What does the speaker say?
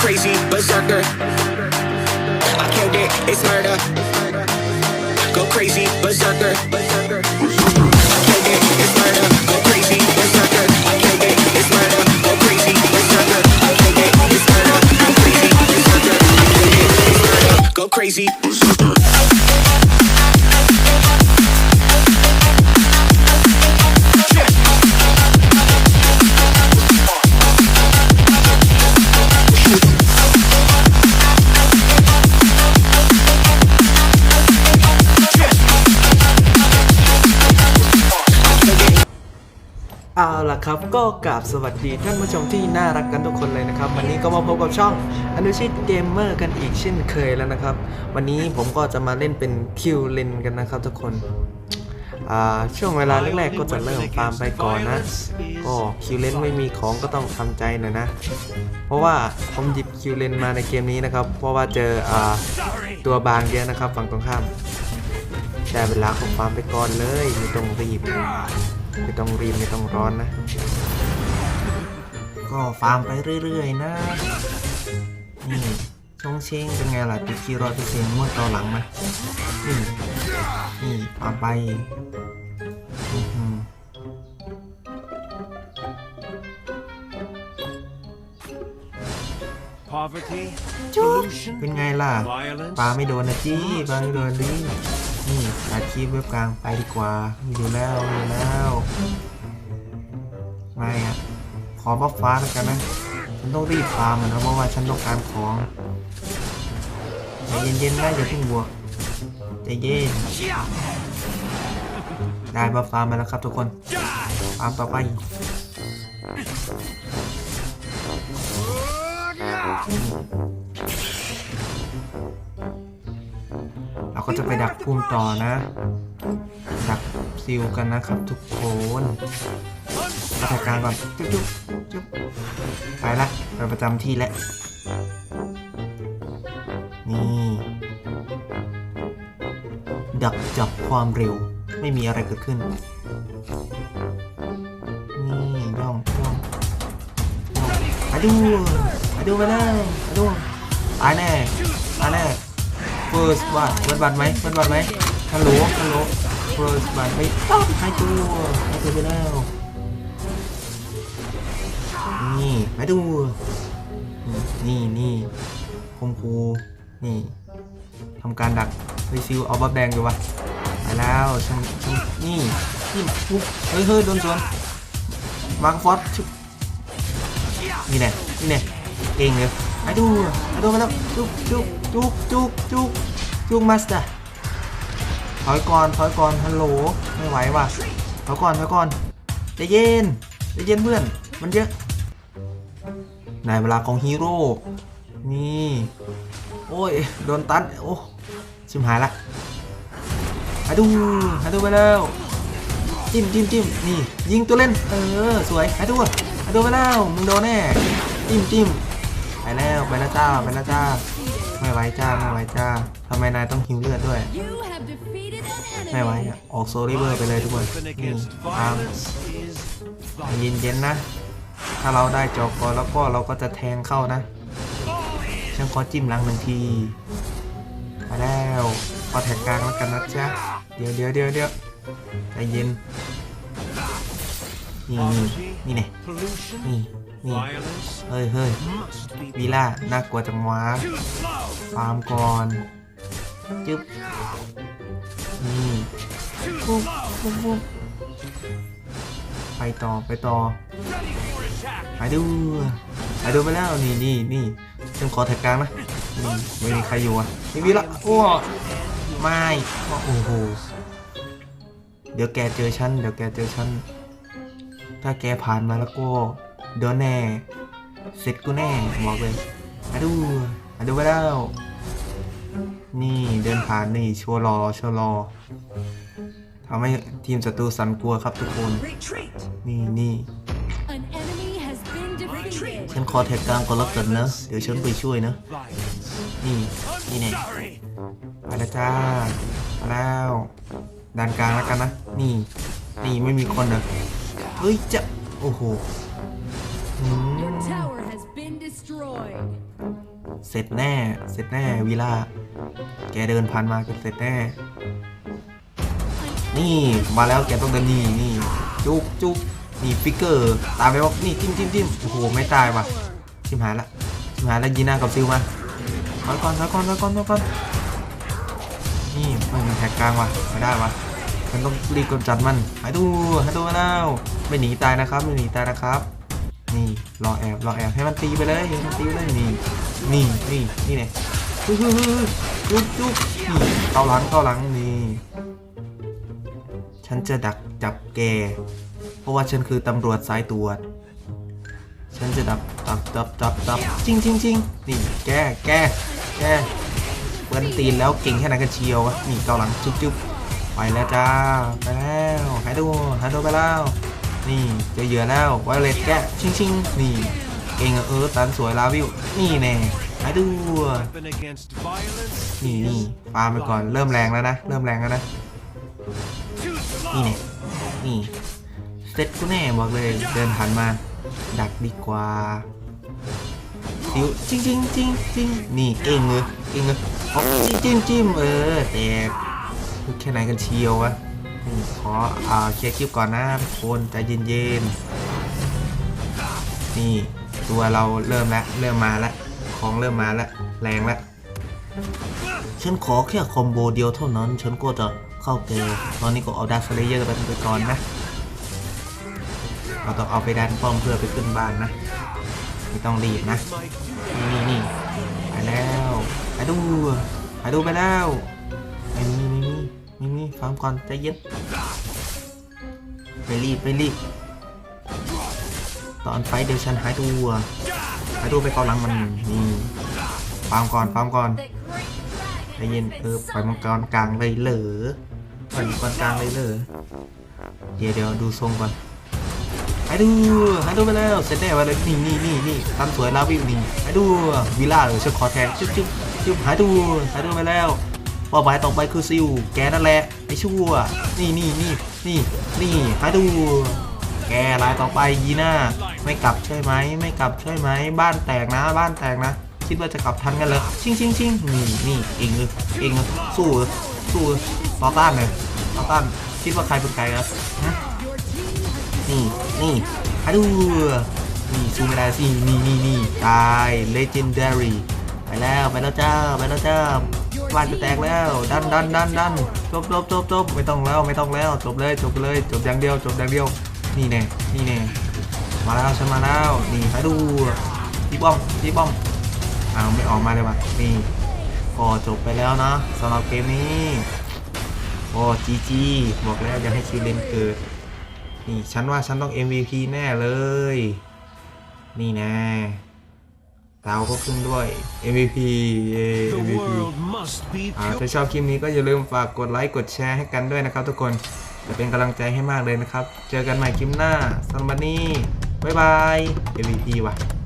crazy, berserker. I killed it, it's murder. Go crazy, berserker. I ครับ ก็กราบสวัสดีท่านผู้ชมที่น่ารักกันทุกคนเลยนะครับ วันนี้ก็มาพบกับช่องอนุชิตเกมเมอร์กันอีกเช่นเคยแล้วนะครับ วันนี้ผมก็จะมาเล่นเป็นคิวเลนกันนะครับทุกคนช่วงเวลาแรกๆก็จะเริ่มฟาร์มไปก่อนนะ ก็คิวเลนไม่มีของก็ต้องทำใจหน่อยนะ เพราะว่าผมหยิบคิวเลนมาในเกมนี้นะครับ เพราะว่าเจออตัวบางเยอะนะครับฝั่งตรงข้ามได้เวลาของฟาร์มไปก่อนเลยไม่ต้องรีบ ไม่ต้องรีบไม่ต้องร้อนนะ ก็ฟาร์มไปเรื่อยๆ นะ นี่ชงเชงเป็นไงล่ะติดคีร้อยเปอร์เซ็นต์งวดต่อหลังไหมนี่นี่ฟาร์มไป จุ๊บ pollution, เป็นไงล่ะ violence. ปลาไม่โดนนะจี้ปลาไม่โดนดินี่อาชีพเว็บกลางไปดีกว่ามีอยู่แล้วมีอยู่แล้วไม่อะขอบัฟฟ้าแล้วกันนะฉันต้องรีบฟาร์มอะนะเพราะว่าฉันต้องการของใจเย็นๆนะอย่าเพิ่งบวกใจเย็นได้บัฟฟาร์มมาแล้วครับทุกคนฟาร์มต่อไป เราก็จะไปดักพุ่มต่อนะ ดักซิลกันนะครับทุกคนมาตรการแบบจุ๊บจุ๊บจุ๊บไปละไปประจำที่แล้วนี่ ดักจับความเร็วไม่มีอะไรเกิดขึ้น ดูมาดูมาเลยมาดูตายแน่ตายแน่เฟิร์สบัตเฟิร์สบัตไหมเฟิร์สบัตไหมฮัลโหลฮัลโหลเฟิร์สบัตไม่ต้องให้ตัวให้ตัวไปแล้วนี่มาดู นี่นี่คมครูนี่ทำการดักไปซิลเอาบัฟแดงอยู่วะไปแล้วช่างช่างนี่นี่ปุ๊บเฮ้ยเฮ้ยโดนสวนวางฟอสช นี่แน่นี่แน่เก่งเลยไปดูไปดูมาแล้วจุกจุกจุกจุกจุกจุกมาสเตอร์ถอยก่อนถอยก่อนฮัลโหลไม่ไหวว่ะถอยก่อนถอยก่อนใจเย็นใจเย็นเพื่อนมันเยอะในเวลาของฮีโร่นี่โอ้ยโดนตันโอ้ชิมหายละหาดูหาดูไปแล้วจิ้มจิ้มจิ้มนี่ยิงตัวเล่นเออสวยหาดู หาดูไปแล้วมึงโดนแน่จิ้มจิ้มไปแล้วไปแล้วจ้าไปแล้วจ้าไม่ไหวจ้าไม่ไหวจ้าทำไมนายต้องหิวเลือดด้วย ไม่ไหว enemy. อะออกโซลิเวอร์ไปเลยทุกคนนี่ตามเย็นเย็นนะ ถ้าเราได้จอกก่อนแล้วก็เราก็จะแทงเข้านะฉันขอจิ้มลังหนึ่งทีมาแล้วพอแท็กกลางแล้วกันนะจ๊ะเดี๋ยวเดี๋ยวเดี๋ยวเดี๋ยวใจเย็น นี่นี่นี่เนี่ยนี่นี่เฮ้ยเฮ้ยวีล่าน่ากลัวจังวะฟาร์มก่อนจึ๊บนี่ปุ๊บปุ๊บปุ๊บไปต่อไปต่อ Ready for attack. หายดูหายดูไปแล้วนี่นี่นี่ฉันขอแท็กกลางนะนี่ไม่มีใครอยู่อะไม่มีละโอ้ไม่โอ้โหเดี๋ยวแกเจอฉันเดี๋ยวแกเจอฉัน ถ้าแกผ่านมาแล้วก็เดินแน่ เสร็จกูแน่บอกเลยหายดูหายดูไปแล้วนี่เดินผ่านนี่ชัวร์รอชัวร์รอทำให้ทีมศัตรูสั่นกลัวครับทุกคน นี่นี่ An enemy has been defeated. ฉันขอแท็กกลางก่อนแล้วกันเนอะเดี๋ยวฉันไปช่วยนะ Violence. นี่ นี่แน่ Sorry. มาแล้วจ้ามาแล้วด้านกลางแล้วกันนะ นี่ นี่ไม่มีคนเหรอ เฮ้ยจะโอ้โหอืม Your tower has been destroyed. เสร็จแน่ เสร็จแน่วิล่าแกเดินผ่านมาก็เสร็จแน่ นี่มาแล้วแกต้องเดินนี่นี่จุกจุกนี่ฟิกเกอร์ตามไปว่านี่จิ้มจิ้มจิ้มโอ้โหไม่ตายว่ะชิมหายละชิมหายละยีน่ากับซิลมาถอยก่อนถอยก่อนถอยก่อนถอยก่อนนี่มันแท็กกลางว่ะไม่ได้ว่ะ มันต้องรีบกำจัดมันหายตัวหายตัวมาแล้วไม่หนีตายนะครับไม่หนีตายนะครับนี่รอแอบรอแอบให้มันตีไปเลยให้มันตีไปเลยนี่นี่นี่นี่เนี่ยฮึ่ยฮึ่ยฮึ่ยจุกจุกนี่เข้าหลังเข้าหลังนี่ฉันจะดักจับแก เพราะว่าฉันคือตำรวจสายตรวจ ฉันจะดับจับจับจับจับจริงจริงจริงนี่แกแกแกเปิ้นตีนแล้วเก่งแค่ไหนกันเชียววะนี่เกาหลังจุ๊บจุ๊บ ไปแล้วจ้า ไปแล้วหายตัวหายตัวไปแล้ว นี่เจอเหยื่อแล้วไวเลตแกชิงชิงนี่เก่งเออตันสวยลาวิวนี่แน่หายตัวนี่นี่ฟาร์มไปก่อนเริ่มแรงแล้วนะ เริ่มแรงแล้วนะ นี่เนี่ยนี่เซ็ตกูแน่บอกเลยเดินผ่านมา ดักดีกว่าซิวจริงจริงจริงจริงนี่เก่งเลยเก่งเลยจิ้มจิ้มเออแตก พูดแค่ไหนกันเชียววะขออ่าเคลียร์คลิปก่อนนะทุกคนใจเย็นๆ นี่ตัวเราเริ่มแล้วเริ่มมาแล้วของเริ่มมาแล้วแรงแล้วฉันขอแค่คอมโบเดียวเท่านั้น ฉันก็จะเข้าเกมตอนนี้ก็เอาดัสเลเยอร์ไปไปก่อนนะเราต้องเอาไปดันป้อมเพื่อไปขึ้นบ้านนะ ไม่ต้องรีบนะ นี่นี่นี่ไปแล้วไปดูไปดูไปแล้วไม่มี ไม่มีไม่มีฟังก่อนใจเย็นไม่รีบไม่รีบตอนไฟเดียวฉันหายตัวหายตัวไปเกาหลังมันนี่ฟังก่อนฟังก่อนใจเย็นเออปล่อยมังกรกลางเลยเหรอปล่อยมังกรกลางเลยเหรอเดี๋ยวเดี๋ยวดูทรงก่อนให้ดูให้ดูไปแล้วเสร็จแน่มาเลยนี่นี่นี่นี่ทำสวยลาวิวนี่ให้ดูวิลล่าเออฉันขอแทนจุ๊บจุ๊บจุ๊บหายดูหายดูไปแล้ว เป้าหมายต่อไปคือซิลแกนั่นแหละไอชั่ว นี่นี่นี่นี่นี่หายดูแกรายต่อไปยีน่าไม่กลับใช่ไหมไม่กลับใช่ไหมบ้านแตกนะ บ้านแตกนะคิดว่าจะกลับทันกันเลยชิงชิงชิงนี่นี่เองเลยเองสู้สู้เลยต่อต้านเลยต่อต้านคิดว่าใครเป็นใครครับฮะนี่นี่ฮัลโหลนี่สู้ไม่ได้สินี่นี่นี่ตาย legendary ไปแล้วไปแล้วจ้าไปแล้วจ้า บ้านจะแตกแล้ว ดันดันดันดันจบจบจบจบไม่ต้องแล้วไม่ต้องแล้วจบเลยจบเลยจบอย่างเดียวจบอย่างเดียว นี่แน่นี่แน่มาแล้วฉันมาแล้วนี่ฮัลโหลพี่ป้อมพี่ป้อมอ้าวไม่ออกมาเลยว่ะนี่ก็จบไปแล้วนะสำหรับเกมนี้โอ้จีจีบอกแล้วอยังให้คิวเลนเกิดนี่ฉันว่าฉันต้อง MVP แน่เลย นี่แน่ ดาวก็ขึ้นด้วย MVP เย้ The MVP world must be อ่า pure. ถ้าชอบคลิปนี้ก็อย่าลืมฝากกดไลค์กดแชร์ให้กันด้วยนะครับทุกคนจะเป็นกำลังใจให้มากเลยนะครับ เจอกันใหม่คลิปหน้าสำหรับวันนี้บ๊ายบาย MVP ว่ะ